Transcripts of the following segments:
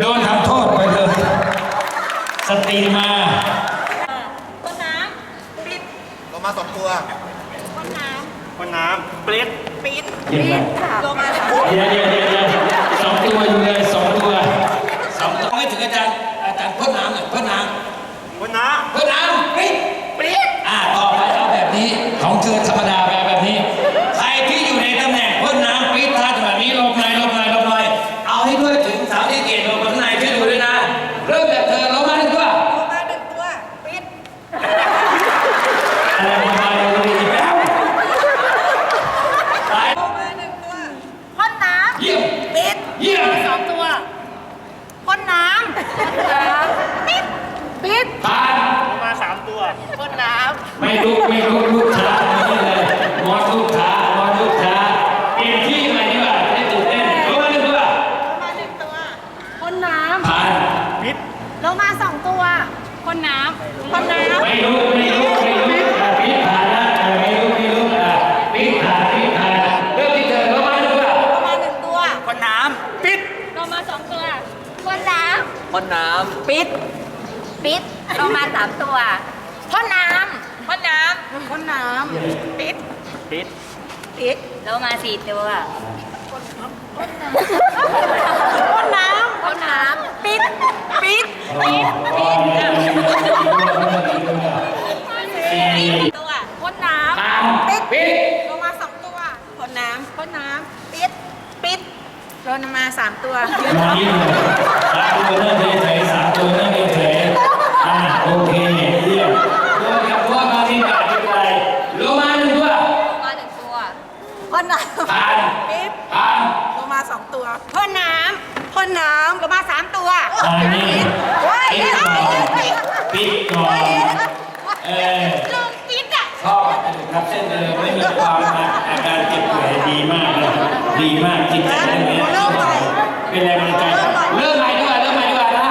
โดนทำโทษไปเลยสตรีมาต้นน้ำปิดลงมาสองตัวต้นน้คนน้ำปลิดำปิดเยี่ยมมากโลมาสามเดี๋ยวเดี๋ยวเดี๋ยว เกตลงมาข้างในช่วยดูด้วยนะ เริ่มจากเธอลงมาหนึ่งตัวโลมาหนึ่งตัวปิดอะไรประมาณนี้อีกแล้วไปโลมาหนึ่งตัวพ่นน้เยี่ยมำปิดเยี่ยมสองตัวพ่นน้ำปิดปิดผ่านำลงมาสามตัวพ่นน้ไม่ลุกไม่ลุกลุกช้าอย่างนี้เลยมอนลุกช้ามอนลุกช้าเปลี่ยนที่ใหม่ดีกว่าจะได้ตื่นเต้นลงมาหนึ่งตัวำโลมาหนึ่งตัวพ่นน้ ผ่าน ปิดำโลมาสองตัว พ่นน้ำพ่นน้ำไม่ลุกไม่ลุกไม่ลุกอะปิดผ่านนะอะไม่ลุกไม่ลุกอะปิดผ่านปิดผ่านเริ่มที่เธอลงมาหนึ่งตัวโลมาหนึ่งตัวคนน้ำปิดโลมาสองตัวพ่นน้ำพ่นน้ำปิด ปิดลงมาสามตัวพ่นน้ำพ่นน้ำพ่นน้ำปิดปิดปิดลงมาสี่ตัวพ่นน้ำพ่นน้ำปิด ปิด ปิด ปิดตัวพ่นน้ ผ่านำปิด ปิด ลงมาสองตัวพ่นน้ำพ่นน้ำปิด ปิด ลงมาสามตัวมานี่เลยสามตัวนั่นเฉยๆสามตัวนั่นเฉยๆอะโอเคเยี่ยมตัวกับตัวมาที่ไหนที่ไรลงมาหนึ่งตัวลงมาหนึ่งตัวพ่นน้ำผ่านปิดผ่านลงมาสองตัวพ่นน้ำพ่นน้ำลงมาสามตัวอ่านี่เฮ้ยปิดก่อนปิดก่อนเออลงปิดอะชอบครับเส้นเดิมไม่มีความอาการเจ็บป่วยดีมากเลย ดีมากจิตใจได้ไหมเป็นแรงบันดาลใจเริ่มใหม่ดีกว่าเริ่มใหม่ดีกว่านะ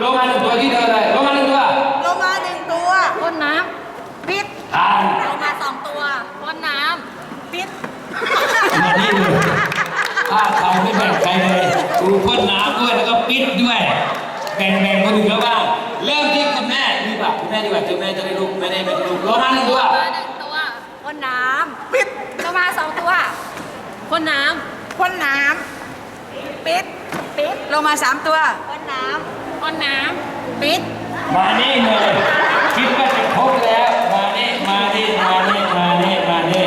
ลงมาหนึ่งตัวที่เธอเลยลงมาหนึ่งตัวลงมาหนึ่งตัวพ่นน้ำปิดผ่านลงมาสองตัวพ่นน้ำปิดมานี่เลยถ้าทำไม่แบ่งใครเลยดูพ่นน้ำด้วยแล้วก็ปิดด้วย แบ่งแบ่งคนอื่นแล้วบ้างเริ่มที่คุณแม่ดีกว่าคุณแม่ดีกว่าคุณแม่จะได้รู้ไม่ได้ไม่ได้รู้ลงมาหนึ่งตัวมาหนึ่งตัวพ่นน้ำปิดลงมาสองตัว พ่นน้ำพ่นน้ำปิดปิดลงมาสามตัว พ่นน้ำพ่นน้ำปิดมานี่เลยคิดว่าจะครบแล้ว มานี่มานี่มานี่มานี่มานี่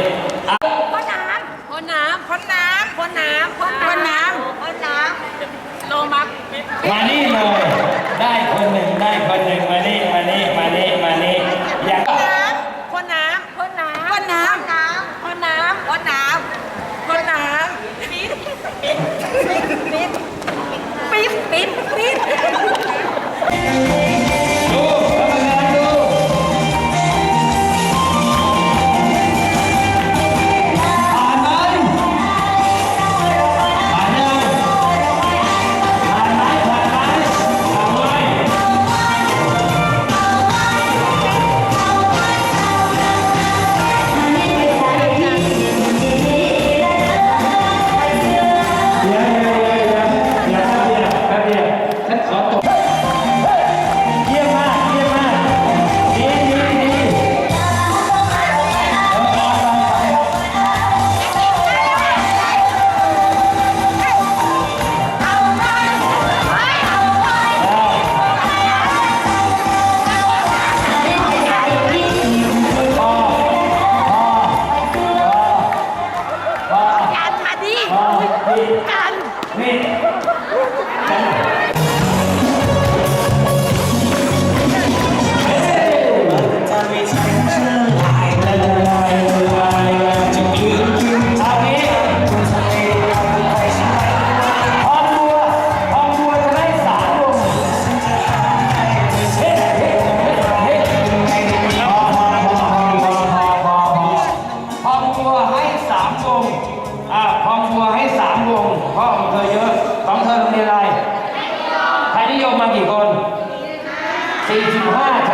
อะพ่นน้ำพ่นน้ำพ่นน้ำพ่นน้ำพ่นน้ำพ่นน้ำลงมาปิดมานี่เลย ออกมากี่คน45 45